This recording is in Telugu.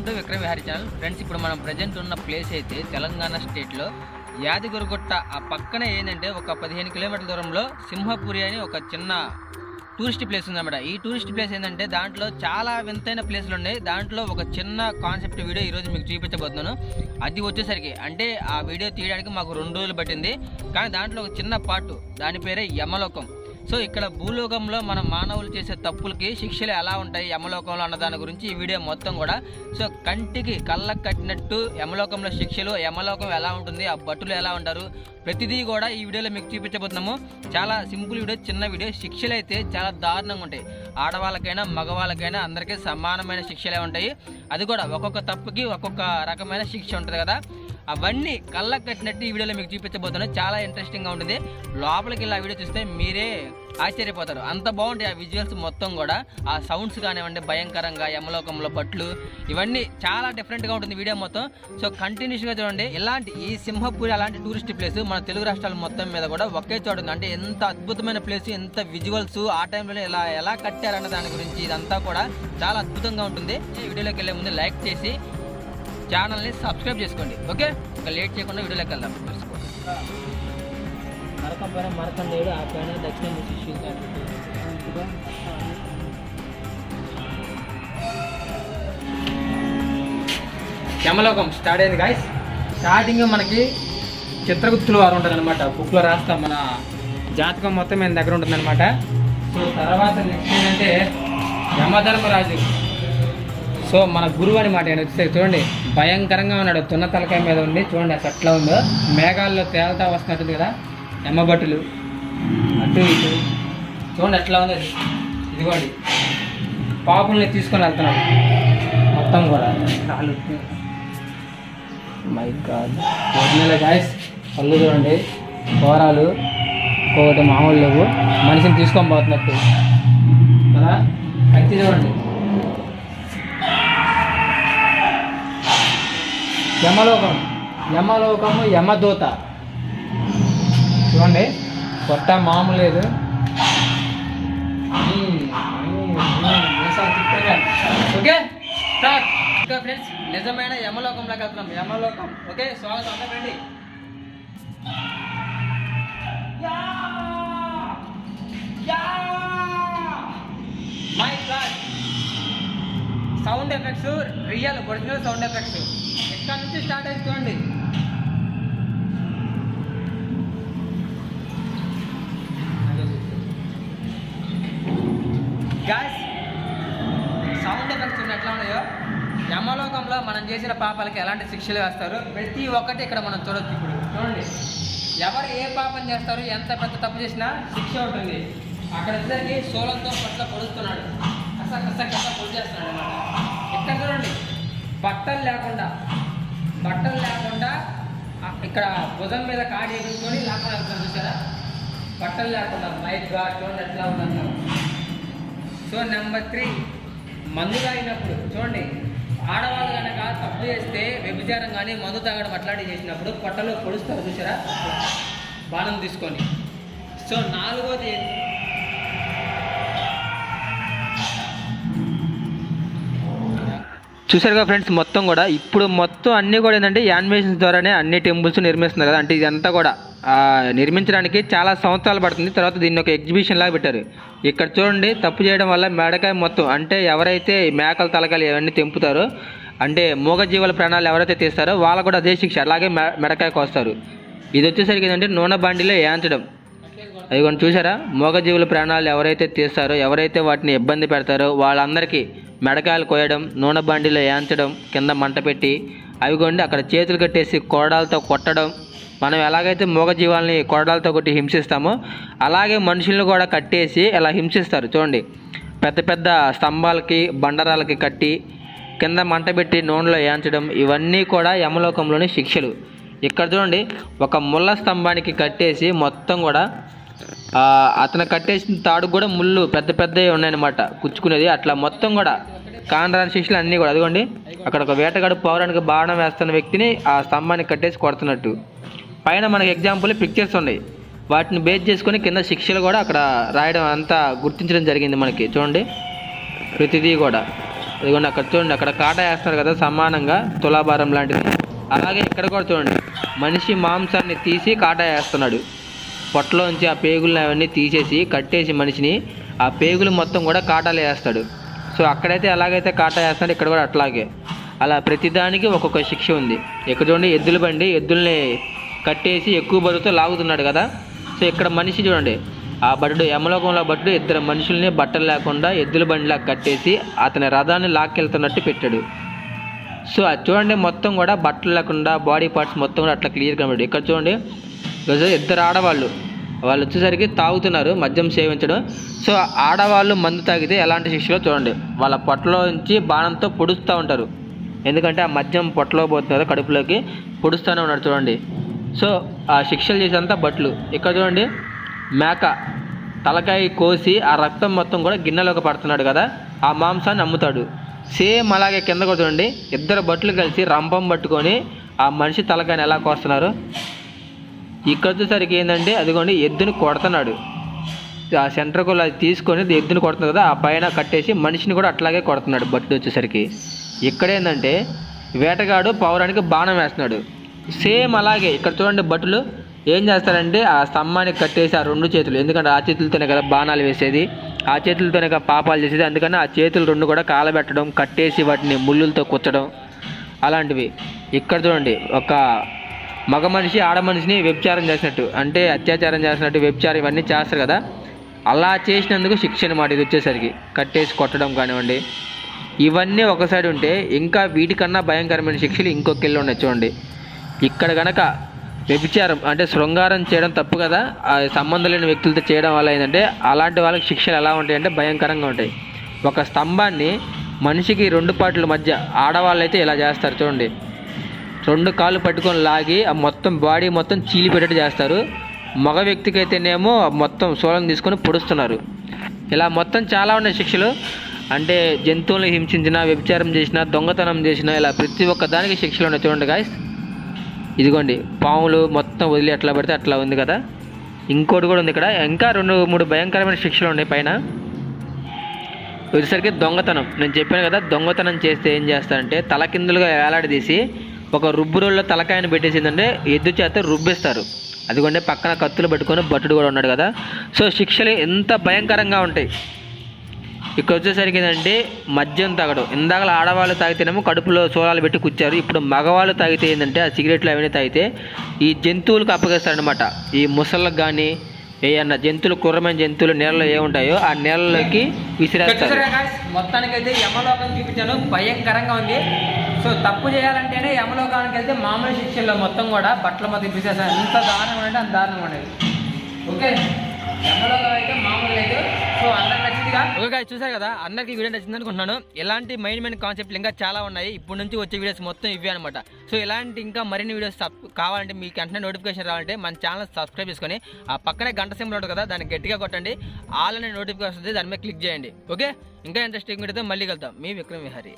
Welcome to Vikram Vihari channel friends ఇప్పుడు మనం ప్రజెంట్ ఉన్న ప్లేస్ అయితే తెలంగాణ స్టేట్లో యాదగిరిగుట్ట. ఆ పక్కన ఏంటంటే ఒక పదిహేను కిలోమీటర్ల దూరంలో సింహపురి అని ఒక చిన్న టూరిస్ట్ ప్లేస్ ఉందన్నమాట. ఈ టూరిస్ట్ ప్లేస్ ఏంటంటే దాంట్లో చాలా వింతైన ప్లేస్లు ఉన్నాయి. దాంట్లో ఒక చిన్న కాన్సెప్ట్ వీడియో ఈరోజు మీకు చూపించబోతున్నాను. అది వచ్చేసరికి అంటే ఆ వీడియో తీయడానికి మాకు రెండు రోజులు పట్టింది. కానీ దాంట్లో ఒక చిన్న పార్ట్ దాని పేరే యమలోకం. సో ఇక్కడ భూలోకంలో మన మానవులు చేసే తప్పులకి శిక్షలు ఎలా ఉంటాయి యమలోకంలో అన్న దాని గురించి ఈ వీడియో మొత్తం కూడా. సో కంటికి కళ్ళకు కట్టినట్టు యమలోకంలో శిక్షలు యమలోకం ఎలా ఉంటుంది ఆ భటులు ఎలా ఉంటారు ప్రతిదీ కూడా ఈ వీడియోలో మీకు చూపించబోతున్నాము. చాలా సింపుల్ వీడియో చిన్న వీడియో. శిక్షలు అయితే చాలా దారుణంగా ఉంటాయి. ఆడవాళ్ళకైనా మగవాళ్ళకైనా అందరికీ సమానమైన శిక్షలే ఉంటాయి. అది కూడా ఒక్కొక్క తప్పుకి ఒక్కొక్క రకమైన శిక్ష ఉంటుంది కదా. అవన్నీ కళ్ళకు కట్టినట్టు ఈ వీడియోలో మీకు చూపించబోతున్నాను. చాలా ఇంట్రెస్టింగ్గా ఉంటుంది. లోపలికి వెళ్ళి ఆ వీడియో చూస్తే మీరే ఆశ్చర్యపోతారు. అంత బాగుంటాయి ఆ విజువల్స్ మొత్తం కూడా. ఆ సౌండ్స్ కానివ్వండి భయంకరంగా యమలోకంలో బట్లు ఇవన్నీ చాలా డిఫరెంట్గా ఉంటుంది వీడియో మొత్తం. సో కంటిన్యూస్గా చూడండి. ఇలాంటి ఈ సింహపూరి అలాంటి టూరిస్ట్ ప్లేస్ మన తెలుగు రాష్ట్రాల మొత్తం మీద కూడా ఒకే చోట ఉంది. అంటే ఎంత అద్భుతమైన ప్లేస్ ఎంత విజువల్స్ ఆ టైంలో ఎలా ఎలా కట్టారన్న దాని గురించి ఇదంతా కూడా చాలా అద్భుతంగా ఉంటుంది. ఈ వీడియోలోకి వెళ్ళే ముందు లైక్ చేసి ఛానల్ని సబ్స్క్రైబ్ చేసుకోండి. ఓకే ఇంకా లేట్ చేయకుండా వీడియోలోకి వెళ్దాం. తెలుసుకో పైన మరకండేయుడు ఆ పైన దక్షిణం శిష్యు యమలోకం స్టార్ట్ అయింది గాయస్ స్టార్టింగ్ మనకి చిత్రగుప్తులు వారు ఉంటుంది అనమాట బుక్లో రాస్తాం మన జాతకం మొత్తం మన దగ్గర ఉంటుందన్నమాట. సో తర్వాత నెక్స్ట్ ఏంటంటే యమధర్మరాజు. సో మన గురువు అనమాట ఆయన వచ్చేసరికి చూడండి. భయంకరంగా ఉన్నాడు. తున్న తలకాయ మీద ఉండి చూడండి అసలు ఎట్లా ఉందో. మేఘాల్లో తేలతా వస్తున్నట్టుంది కదా. ఎమ్మబట్టలు అటు ఇటు. చూడండి ఎట్లా ఉంది ఇదిగోండి. పాపుల్ని తీసుకొని వెళ్తున్నాడు. మొత్తం కూడా. కాలు మై గాడ్. ఒరిజినల్ గాయస్ పళ్ళు చూడండి. కూరాలు ఇంకొకటి మామూలు లేవు. మనిషిని తీసుకొని పోతున్నట్టు. కదా? కత్తి చూడండి. యమలోకం. యమలోకము యమదూత. చూడండి. కొట్ట మామూలేదు ఓకే స్టార్ట్. ఓకే ఫ్రెండ్స్ నిజమైన యమలోకంలోకి వెళ్తున్నాం. యమలోకం. ఓకే స్వాగతం అందరూ yeah! My god sound effects real original sound effects ఇక్కడ నుంచి స్టార్ట్ అయింది చూడండి. మనం చేసిన పాపాలకి ఎలాంటి శిక్షలు వేస్తారు? ప్రతి ఒక్కటి ఇక్కడ మనం చూడొచ్చు ఇప్పుడు. చూడండి. ఎవరు ఏ పాపం చేస్తారు ఎంత పెద్ద తప్పు చేసినా శిక్ష ఉంటుంది. అక్కడ ఇద్దరికి సోలంతో పట్ల పొడుస్తున్నాడు. కస కస కస పొడి చేస్తున్నాడు అన్నమాట. ఇక్కడ చూడండి. బట్టలు లేకుండా బట్టలు లేకుండా ఇక్కడ భుజం మీద కాడి ఎదుర్కొని లాక్కొని వెళ్తారు చూసారా? బట్టలు లేకుండా. మైక్ చూడండి ఎట్లా ఉందన్నా సో నెంబర్ త్రీ మందు తాగినప్పుడు చూడండి. ఆడవాళ్ళు కనుక తప్పు చేస్తే వ్యభిచారం కానీ మందు తాగడం అట్లాంటివి చేసినప్పుడు పొట్టలో పొడుస్తారు చూసారా? బాణం తీసుకొని. సో నాలుగోది చూసారుగా ఫ్రెండ్స్ మొత్తం కూడా. ఇప్పుడు మొత్తం అన్నీ కూడా ఏంటంటే యానిమేషన్స్ ద్వారానే అన్ని టెంపుల్స్ నిర్మిస్తున్నారు కదా. అంటే ఇదంతా కూడా నిర్మించడానికి చాలా సంవత్సరాలు పడుతుంది. తర్వాత దీన్ని ఒక ఎగ్జిబిషన్ లాగా పెట్టారు. ఇక్కడ చూడండి తప్పు చేయడం వల్ల మేడకాయ మొత్తం అంటే ఎవరైతే మేకల తలకాయలు ఇవన్నీ తెంపుతారో అంటే మూగజీవుల ప్రాణాలు ఎవరైతే తీస్తారో వాళ్ళు కూడా అదే శిక్ష. అలాగే మె మెడకాయ కోస్తారు. ఇది వచ్చేసరికి ఏంటంటే నూనె బండిలో ఏంచడం అవి కొన్ని చూసారా మూగజీవుల ప్రాణాలు ఎవరైతే తీస్తారో ఎవరైతే వాటిని ఇబ్బంది పెడతారో వాళ్ళందరికీ మెడకాయలు కోయడం నూనె బండిలో ఏంచడం కింద మంట పెట్టి అవి కొండి అక్కడ చేతులు కట్టేసి కొరడాలతో కొట్టడం. మనం ఎలాగైతే మూగజీవాలని కొరడాలతో కొట్టి హింసిస్తామో అలాగే మనుషుల్ని కూడా కట్టేసి ఇలా హింసిస్తారు. చూడండి. పెద్ద పెద్ద స్తంభాలకి బండరాలకి కట్టి కింద మంట పెట్టి నూనెలో వేయించడం ఇవన్నీ కూడా యమలోకంలోని శిక్షలు. ఇక్కడ చూడండి. ఒక ముళ్ళ స్తంభానికి కట్టేసి మొత్తం కూడా అతను కట్టేసిన తాడు కూడా ముళ్ళు పెద్ద పెద్దవి ఉన్నాయన్నమాట కుచ్చుకునేది. అట్లా మొత్తం కూడా కాండరాని శిష్యులు అన్నీ కూడా. అదిగోండి అక్కడ ఒక వేటగాడు పౌరానికి బాణం వేస్తున్న వ్యక్తిని ఆ స్తంభానికి కట్టేసి కొడుతున్నట్టు. పైన మనకి ఎగ్జాంపుల్ పిక్చర్స్ ఉన్నాయి. వాటిని బేస్ చేసుకొని కింద శిక్షలు కూడా అక్కడ రాయడం అంతా గుర్తించడం జరిగింది మనకి. చూడండి ప్రతిదీ కూడా. ఇదిగోండి అక్కడ చూడండి అక్కడ కాటా వేస్తారు కదా సమానంగా తులాభారం లాంటిది. అలాగే ఇక్కడ కూడా చూడండి మనిషి మాంసాన్ని తీసి కాటా వేస్తున్నాడు. పొట్టలోంచి ఆ పేగులను అవన్నీ తీసేసి కట్టేసి మనిషిని ఆ పేగులు మొత్తం కూడా కాటాలు వేస్తాడు. సో అక్కడైతే ఎలాగైతే కాటా వేస్తాడో ఇక్కడ కూడా అట్లాగే. అలా ప్రతిదానికి ఒక్కొక్క శిక్ష ఉంది. ఇక్కడ చూడండి ఎద్దుల బండి ఎద్దుల్ని కట్టేసి ఎక్కువ బరువుతో లాగుతున్నాడు కదా. సో ఇక్కడ మనిషి చూడండి ఆ బడ్డు యమలోకంలో బట్టుడు ఇద్దరు మనుషుల్ని బట్టలు లేకుండా ఎద్దుల బండిలా కట్టేసి అతని రథాన్ని లాక్కెళ్తున్నట్టు పెట్టాడు. సో అది చూడండి మొత్తం కూడా బట్టలు లేకుండా బాడీ పార్ట్స్ మొత్తం కూడా అట్లా క్లియర్ కనబడి. ఇక్కడ చూడండి ఈరోజు ఇద్దరు ఆడవాళ్ళు. వాళ్ళు వచ్చేసరికి తాగుతున్నారు మద్యం సేవించడం. సో ఆడవాళ్ళు మందు తాగితే ఎలాంటి శిక్షలో చూడండి. వాళ్ళ పొట్టలో నుంచి బాణంతో పొడుస్తూ ఉంటారు. ఎందుకంటే ఆ మద్యం పొట్టలో పోతుంది కదా కడుపులోకి పొడుస్తూనే ఉన్నాడు చూడండి. సో ఆ శిక్షలు చేసేంత బట్లు ఇక్కడ చూడండి మేక. తలకాయ కోసి ఆ రక్తం మొత్తం కూడా గిన్నెలోకి పడుతున్నాడు కదా ఆ మాంసాన్ని అమ్ముతాడు. సేమ్ అలాగే కింద కూడా చూడండి ఇద్దరు బట్లు కలిసి రంపం పట్టుకొని ఆ మనిషి తలకాయని ఎలా కోస్తున్నారు? ఇక్కడ వచ్చేసరికి ఏంటంటే అదిగోండి ఎద్దుని కొడుతున్నాడు. ఆ సెంటర్ కూడా అది తీసుకొని ఎద్దుని కొడుతుంది కదా ఆ పైన కట్టేసి మనిషిని కూడా అట్లాగే కొడుతున్నాడు బట్టి వచ్చేసరికి. ఇక్కడ ఏంటంటే వేటగాడు పౌరానికి బాణం వేస్తున్నాడు. సేమ్ అలాగే ఇక్కడ చూడండి భటులు ఏం చేస్తారంటే ఆ స్తంభానికి కట్టేసి ఆ రెండు చేతులు ఎందుకంటే ఆ చేతులతోనే కదా బాణాలు వేసేది ఆ చేతులతోనే కదా పాపాలు చేసేది అందుకని ఆ చేతులు రెండు కూడా కాలబెట్టడం కట్టేసి వాటిని ముళ్ళులతో కుచ్చడం అలాంటివి. ఇక్కడ చూడండి ఒక మగ మనిషి ఆడ మనిషిని వ్యభిచారం చేసినట్టు. అంటే అత్యాచారం చేసినట్టు వ్యభిచారం ఇవన్నీ చేస్తారు కదా. అలా చేసినందుకు శిక్ష అనమాట ఇది వచ్చేసరికి. కట్టేసి కొట్టడం కానివ్వండి. ఇవన్నీ ఒక సైడ్ ఉంటే ఇంకా వీటికన్నా భయంకరమైన శిక్షలు ఇంకొక ఇల్లు ఉన్నాయి చూడండి. ఇక్కడ కనుక వ్యభిచారం అంటే శృంగారం చేయడం తప్పు కదా. సంబంధం లేని వ్యక్తులతో చేయడం వల్ల ఏంటంటే అలాంటి వాళ్ళకి శిక్షలు ఎలా ఉంటాయంటే భయంకరంగా ఉంటాయి. ఒక స్తంభాన్ని మనిషికి రెండు పాటల మధ్య ఆడవాళ్ళు అయితే ఇలా చేస్తారు చూడండి. రెండు కాళ్ళు పట్టుకొని లాగి ఆ మొత్తం బాడీ మొత్తం చీలిపెట్టేట్టు చేస్తారు. మగ వ్యక్తికి అయితేనేమో ఆ మొత్తం సోలం తీసుకొని పొడుస్తున్నారు. ఇలా మొత్తం చాలా ఉన్నాయి శిక్షలు. అంటే జంతువులను హింసించిన వ్యభిచారం చేసిన దొంగతనం చేసిన ఇలా ప్రతి ఒక్క దానికి శిక్షలు ఉన్నాయి చూడండి గాయస్ ఇదిగోండి పాములు మొత్తం వదిలి ఎట్లా పడితే అట్లా ఉంది కదా. ఇంకోటి కూడా ఉంది ఇక్కడ. ఇంకా రెండు మూడు భయంకరమైన శిక్షలు ఉన్నాయి పైన. వచ్చేసరికి దొంగతనం. నేను చెప్పాను కదా దొంగతనం చేస్తే ఏం చేస్తారంటే తలకిందులుగా వేలాడదీసి ఒక రుబ్బురోళ్ళ తలకాయను పెట్టేసిందంటే ఎద్దు చేత రుబ్బేస్తారు. అదిగోండి పక్కన కత్తులు పెట్టుకొని భట్టుడు కూడా ఉన్నాడు కదా. సో శిక్షలు ఎంత భయంకరంగా ఉంటాయి. ఇక్కడ వచ్చేసరికి ఏంటంటే మద్యం తాగడం. ఇందాక ఆడవాళ్ళు తాగితేనేమో కడుపులో సోలాలు పెట్టి కూర్చారు ఇప్పుడు మగవాళ్ళు తాగితే ఏంటంటే ఆ సిగరెట్లు అవన్నీ తాగితే ఈ జంతువులకు అప్పగిస్తారనమాట ఈ ముసళ్ళకు కానీ ఏమన్నా జంతువులు కుర్రమైన జంతువులు నీళ్ళలో ఏ ఉంటాయో ఆ నీళ్ళలోకి విసిరేస్తారు. మొత్తానికి అయితే యమలోకం చూపించాను. భయంకరంగా ఉంది. సో తప్పు చేయాలంటేనే యమలోకానికి వెళ్తే మామూలు శిక్షల్లో మొత్తం కూడా బట్టల మధ్య తీసేసాను ఎంత దారుణం అంటే అంత దారుణం ఉండేది ఓకే. యమలోకం అయితే మామూలుగా అయితే. సో అందరికీ ఓకే చూసారు కదా అందరికీ వీడియో నచ్చింది అనుకుంటున్నాను. ఇలాంటి మైండ్ మైండ్ కాన్సెప్ట్లు ఇంకా చాలా ఉన్నాయి. ఇప్పుడు నుంచి వచ్చే వీడియోస్ మొత్తం ఇవే అనమాట సో ఇలాంటి ఇంకా మరిన్ని వీడియోస్ కావాలంటే మీకు వెంటనే నోటిఫికేషన్ రావాలంటే మన ఛానల్ సబ్స్క్రైబ్ చేసుకొని ఆ పక్కనే గంట సింబల్ ఉంటుంది కదా దాన్ని గట్టిగా కొట్టండి. ఆల్ అనే నోటిఫికేషన్ వస్తుంది దాని మీద క్లిక్ చేయండి. ఓకే ఇంకా ఇంట్రెస్టింగ్ వీడియోతో మళ్ళీ కలుద్దాం. మీ విక్రమ్ విహారీ.